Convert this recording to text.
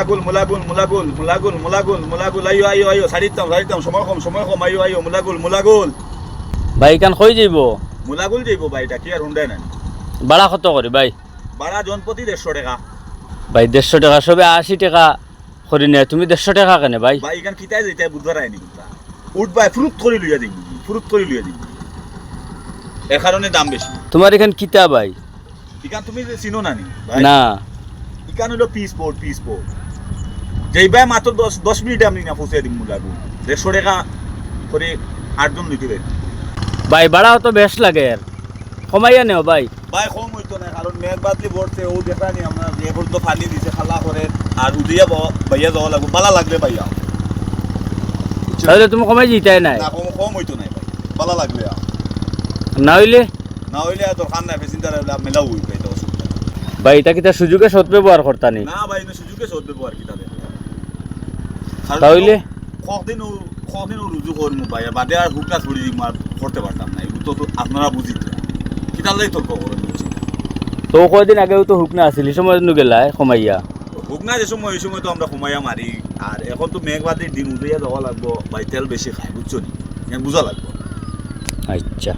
মুলাগুল মুলাগুল মুলাগুল মুলাগুল মুলাগুল মুলাগুল। আইও আইও আইও সারিতাম সারিতাম সময় কম সময় কম। আইও আইও মুলাগুল মুলাগুল। ভাই কান কই যাইব? মুলাগুল যাইব বাইটা কি আর হুন্ডাই নাই। ভাড়া কত করে ভাই? ভাড়া জনপতি দেড়শো টাকা। ভাই দেড়শো টাকা সবে আশি টাকা করি নে তুমি দেড়শো টাকা কেনে ভাই? বা ইখান কিতাই যেটাই বুধবার আইনি উঠ বাই ফুরুত করে লইয়া দিন ফুরুত করে লইয়া দিন এর কারণে দাম বেশি। তোমার এখান কিতা ভাই? ইখান তুমি যে চিনো নানি না? ইখান হলো পিস পোর্ট পিস পোর্ট যেই বাই মাত্র দশ দশ মিনিটে আমি না পৌঁছে দিন মুলাগুল দেড়শো টাকা করে আটজন লইতে পারি ভাই ভাড়া তো বেশ লাগে। আর কমাইয়া নেও ভাই। ভাই কম হইতো না কারণ মেঘ বাদলি পড়ছে ও দেখা নি আমরা যে পর্যন্ত ফালি দিছে খালা করে আর উদিয়া বাইয়া যাওয়া লাগবে বালা লাগবে বাইয়া। তাহলে তুমি কমাই জিতাই নাই। না কম কম হইতো নাই ভাই। বালা লাগবে। না হইলে? না হইলে আর দরকার নাই প্যাসেঞ্জার মেলাও হইবে এটা অসুবিধা। নাই। ভাই এটা কিতা সুযোগে সৎ ব্যবহার করতানি না? ভাই না সুযোগে সদ ব্যবহার কি তাদের? তাহলে? কদিন কদিন রুজু করব ভাই বাদে আর হুকনা ছড়ি দিম আর করতে পারতাম না এগুলো তো আপনারা বুঝি কিতার লাই তর্ক করেন তো কদিন আগেও তো হুক না আসিল এই সময় নু গেলাই কমাইয়া হুকনা যে সময় ওই সময় তো আমরা সময়া মারি আর এখন তো মেঘবাদির দিন উদয়া যাওয়া লাগবো ভাই তেল বেশি খাই বুঝছ নি? বুঝা লাগবো। আচ্ছা।